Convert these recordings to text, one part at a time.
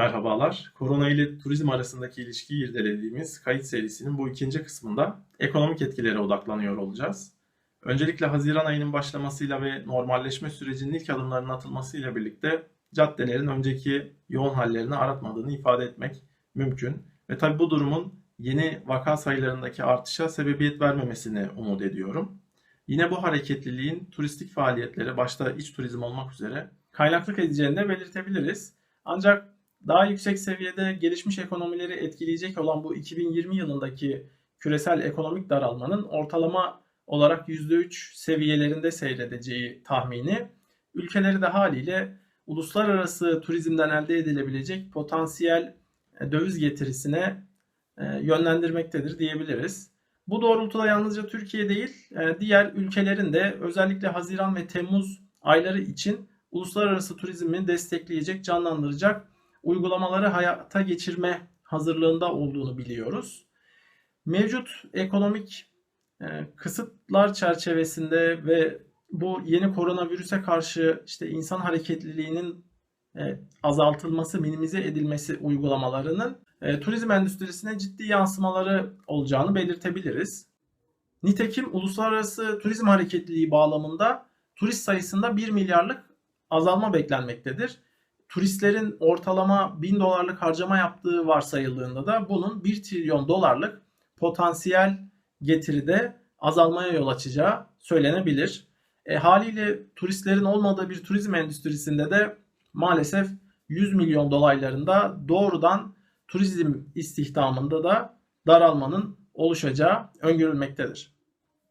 Merhabalar. Korona ile turizm arasındaki ilişkiyi irdelediğimiz kayıt serisinin bu ikinci kısmında ekonomik etkilere odaklanıyor olacağız. Öncelikle Haziran ayının başlamasıyla ve normalleşme sürecinin ilk adımlarının atılmasıyla birlikte caddelerin önceki yoğun hallerini aratmadığını ifade etmek mümkün. Ve tabi bu durumun yeni vaka sayılarındaki artışa sebebiyet vermemesini umut ediyorum. Yine bu hareketliliğin turistik faaliyetlere başta iç turizm olmak üzere kaynaklık edeceğini de belirtebiliriz. Ancak daha yüksek seviyede gelişmiş ekonomileri etkileyecek olan bu 2020 yılındaki küresel ekonomik daralmanın ortalama olarak %3 seviyelerinde seyredeceği tahmini ülkeleri de haliyle uluslararası turizmden elde edilebilecek potansiyel e, döviz getirisine e, yönlendirmektedir diyebiliriz. Bu doğrultuda yalnızca Türkiye değil, e, diğer ülkelerin de özellikle Haziran ve Temmuz ayları için uluslararası turizmi destekleyecek, canlandıracak uygulamaları hayata geçirme hazırlığında olduğunu biliyoruz. Mevcut ekonomik e, kısıtlar çerçevesinde ve bu yeni koronavirüse karşı işte insan hareketliliğinin e, azaltılması, minimize edilmesi uygulamalarının e, turizm endüstrisine ciddi yansımaları olacağını belirtebiliriz. Nitekim uluslararası turizm hareketliliği bağlamında turist sayısında 1 milyarlık azalma beklenmektedir turistlerin ortalama 1000 dolarlık harcama yaptığı varsayıldığında da bunun 1 trilyon dolarlık potansiyel getiride azalmaya yol açacağı söylenebilir. E, haliyle turistlerin olmadığı bir turizm endüstrisinde de maalesef 100 milyon dolaylarında doğrudan turizm istihdamında da daralmanın oluşacağı öngörülmektedir.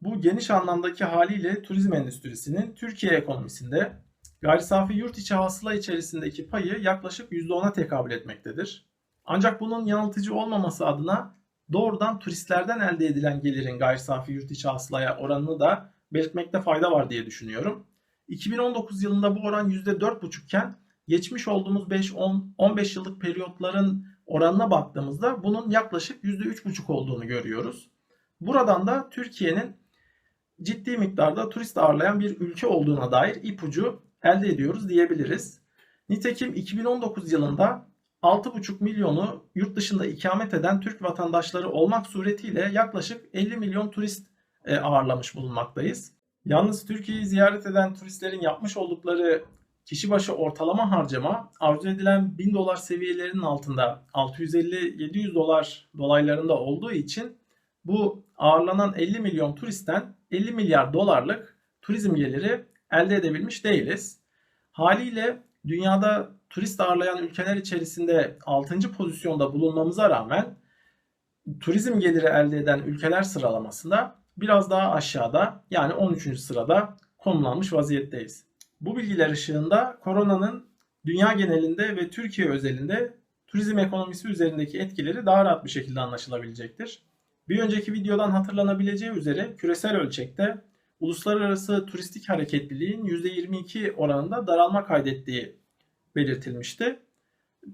Bu geniş anlamdaki haliyle turizm endüstrisinin Türkiye ekonomisinde Gayri safi yurt içi hasıla içerisindeki payı yaklaşık %10'a tekabül etmektedir. Ancak bunun yanıltıcı olmaması adına doğrudan turistlerden elde edilen gelirin gayri safi yurt içi hasılaya oranını da belirtmekte fayda var diye düşünüyorum. 2019 yılında bu oran %4,5 iken geçmiş olduğumuz 5-15 yıllık periyotların oranına baktığımızda bunun yaklaşık %3,5 olduğunu görüyoruz. Buradan da Türkiye'nin ciddi miktarda turist ağırlayan bir ülke olduğuna dair ipucu elde ediyoruz diyebiliriz. Nitekim 2019 yılında 6,5 milyonu yurt dışında ikamet eden Türk vatandaşları olmak suretiyle yaklaşık 50 milyon turist e, ağırlamış bulunmaktayız. Yalnız Türkiye'yi ziyaret eden turistlerin yapmış oldukları kişi başı ortalama harcama arzu edilen 1000 dolar seviyelerinin altında 650-700 dolar dolaylarında olduğu için bu ağırlanan 50 milyon turistten 50 milyar dolarlık turizm geliri elde edebilmiş değiliz. Haliyle dünyada turist ağırlayan ülkeler içerisinde 6. pozisyonda bulunmamıza rağmen turizm geliri elde eden ülkeler sıralamasında biraz daha aşağıda yani 13. sırada konumlanmış vaziyetteyiz. Bu bilgiler ışığında koronanın dünya genelinde ve Türkiye özelinde turizm ekonomisi üzerindeki etkileri daha rahat bir şekilde anlaşılabilecektir. Bir önceki videodan hatırlanabileceği üzere küresel ölçekte uluslararası turistik hareketliliğin %22 oranında daralma kaydettiği belirtilmişti.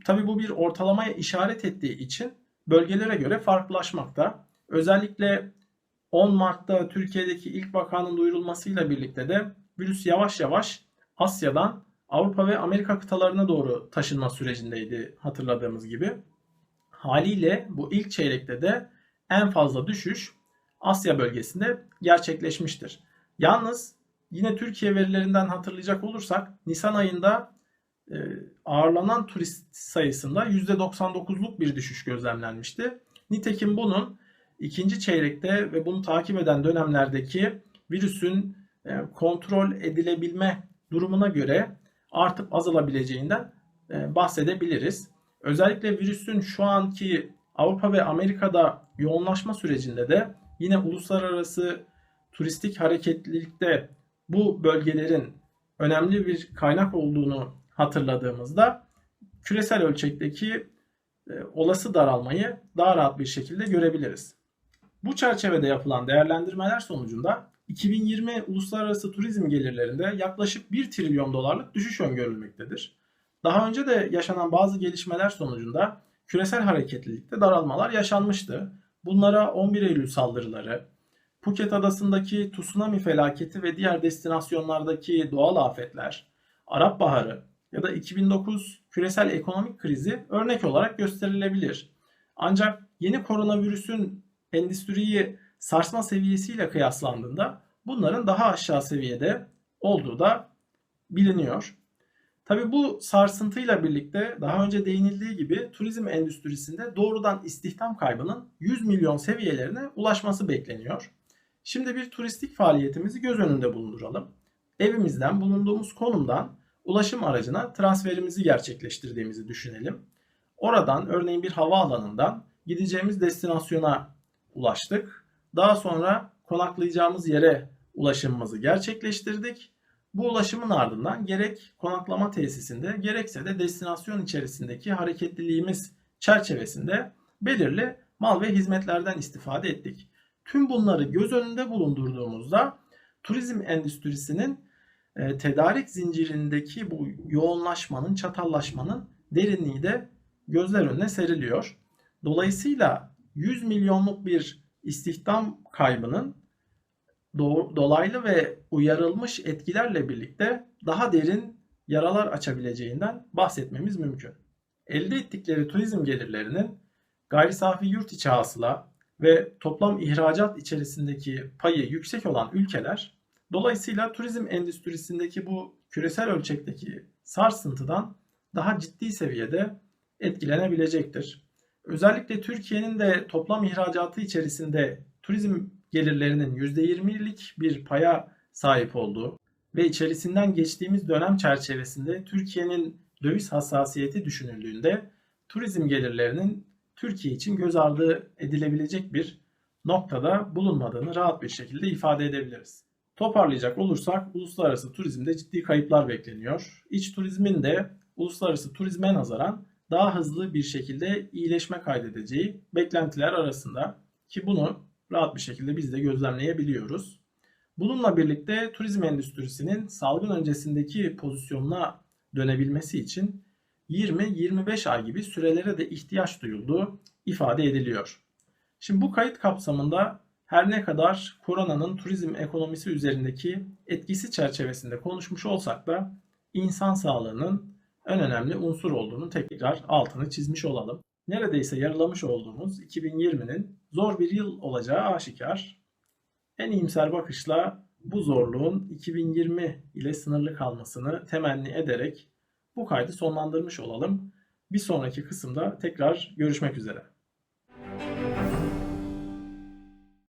Tabi bu bir ortalamaya işaret ettiği için bölgelere göre farklılaşmakta. Özellikle 10 Mart'ta Türkiye'deki ilk vakanın duyurulmasıyla birlikte de virüs yavaş yavaş Asya'dan Avrupa ve Amerika kıtalarına doğru taşınma sürecindeydi hatırladığımız gibi. Haliyle bu ilk çeyrekte de en fazla düşüş Asya bölgesinde gerçekleşmiştir. Yalnız yine Türkiye verilerinden hatırlayacak olursak Nisan ayında e, ağırlanan turist sayısında %99'luk bir düşüş gözlemlenmişti. Nitekim bunun ikinci çeyrekte ve bunu takip eden dönemlerdeki virüsün e, kontrol edilebilme durumuna göre artıp azalabileceğinden e, bahsedebiliriz. Özellikle virüsün şu anki Avrupa ve Amerika'da yoğunlaşma sürecinde de yine uluslararası turistik hareketlilikte bu bölgelerin önemli bir kaynak olduğunu hatırladığımızda küresel ölçekteki e, olası daralmayı daha rahat bir şekilde görebiliriz. Bu çerçevede yapılan değerlendirmeler sonucunda 2020 uluslararası turizm gelirlerinde yaklaşık 1 trilyon dolarlık düşüş öngörülmektedir. Daha önce de yaşanan bazı gelişmeler sonucunda küresel hareketlilikte daralmalar yaşanmıştı. Bunlara 11 Eylül saldırıları, Phuket adasındaki tsunami felaketi ve diğer destinasyonlardaki doğal afetler, Arap Baharı ya da 2009 küresel ekonomik krizi örnek olarak gösterilebilir. Ancak yeni koronavirüsün endüstriyi sarsma seviyesiyle kıyaslandığında bunların daha aşağı seviyede olduğu da biliniyor. Tabii bu sarsıntıyla birlikte daha önce değinildiği gibi turizm endüstrisinde doğrudan istihdam kaybının 100 milyon seviyelerine ulaşması bekleniyor. Şimdi bir turistik faaliyetimizi göz önünde bulunduralım. Evimizden bulunduğumuz konumdan ulaşım aracına transferimizi gerçekleştirdiğimizi düşünelim. Oradan örneğin bir havaalanından gideceğimiz destinasyona ulaştık. Daha sonra konaklayacağımız yere ulaşımımızı gerçekleştirdik. Bu ulaşımın ardından gerek konaklama tesisinde gerekse de destinasyon içerisindeki hareketliliğimiz çerçevesinde belirli mal ve hizmetlerden istifade ettik. Tüm bunları göz önünde bulundurduğumuzda turizm endüstrisinin e, tedarik zincirindeki bu yoğunlaşmanın, çatallaşmanın derinliği de gözler önüne seriliyor. Dolayısıyla 100 milyonluk bir istihdam kaybının dolaylı ve uyarılmış etkilerle birlikte daha derin yaralar açabileceğinden bahsetmemiz mümkün. Elde ettikleri turizm gelirlerinin gayri safi yurt içi hasıla ve toplam ihracat içerisindeki payı yüksek olan ülkeler dolayısıyla turizm endüstrisindeki bu küresel ölçekteki sarsıntıdan daha ciddi seviyede etkilenebilecektir. Özellikle Türkiye'nin de toplam ihracatı içerisinde turizm gelirlerinin %20'lik bir paya sahip olduğu ve içerisinden geçtiğimiz dönem çerçevesinde Türkiye'nin döviz hassasiyeti düşünüldüğünde turizm gelirlerinin Türkiye için göz ardı edilebilecek bir noktada bulunmadığını rahat bir şekilde ifade edebiliriz. Toparlayacak olursak uluslararası turizmde ciddi kayıplar bekleniyor. İç turizmin de uluslararası turizme nazaran daha hızlı bir şekilde iyileşme kaydedeceği beklentiler arasında ki bunu rahat bir şekilde biz de gözlemleyebiliyoruz. Bununla birlikte turizm endüstrisinin salgın öncesindeki pozisyonuna dönebilmesi için 20-25 ay gibi sürelere de ihtiyaç duyulduğu ifade ediliyor. Şimdi bu kayıt kapsamında her ne kadar koronanın turizm ekonomisi üzerindeki etkisi çerçevesinde konuşmuş olsak da insan sağlığının en önemli unsur olduğunu tekrar altını çizmiş olalım. Neredeyse yarılamış olduğumuz 2020'nin zor bir yıl olacağı aşikar. En iyimser bakışla bu zorluğun 2020 ile sınırlı kalmasını temenni ederek bu kaydı sonlandırmış olalım. Bir sonraki kısımda tekrar görüşmek üzere.